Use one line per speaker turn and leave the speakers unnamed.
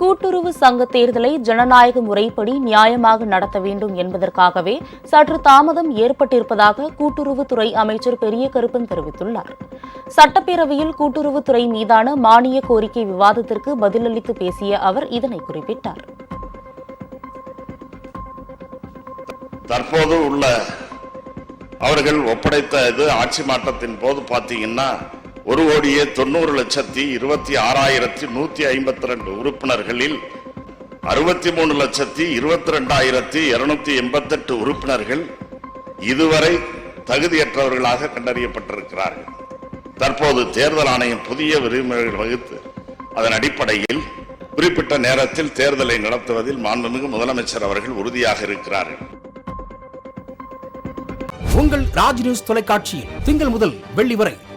கூட்டுறவு சங்க தேர்தலை ஜனநாயக முறைப்படி நியாயமாக நடத்த வேண்டும் என்பதற்காகவே சற்று தாமதம் ஏற்பட்டிருப்பதாக கூட்டுறவுத்துறை அமைச்சர் பெரிய கருப்பன் தெரிவித்துள்ளார். சட்டப்பேரவையில் கூட்டுறவுத்துறை மீதான மானிய கோரிக்கை விவாதத்திற்கு பதிலளித்து பேசிய அவர் இதனை குறிப்பிட்டார்.
தற்போது உள்ள அவர்கள் ஒப்படைத்த இது ஆட்சி மாற்றத்தின் போது பார்த்தீங்கன்னா ஒரு கோடியே தொண்ணூறு லட்சத்தி இருபத்தி ஆறாயிரத்தி நூத்தி ஐம்பத்தி ரெண்டு உறுப்பினர்களில் அறுபத்தி மூணு லட்சத்தி இருபத்தி ரெண்டாயிரத்தி இருநூத்தி எண்பத்தெட்டு உறுப்பினர்கள் இதுவரை தகுதியற்றவர்களாக கண்டறியப்பட்டிருக்கிறார்கள். தற்போது தேர்தல் ஆணையம் புதிய விதிமுறைகள் வகுத்து அதன் அடிப்படையில் குறிப்பிட்ட நேரத்தில் தேர்தலை நடத்துவதில் மாண்புமிகு முதலமைச்சர் அவர்கள் உறுதியாக இருக்கிறார்கள்.
உங்கள் ராஜ் நியூஸ் தொலைக்காட்சியில் திங்கள் முதல் வெள்ளி வரை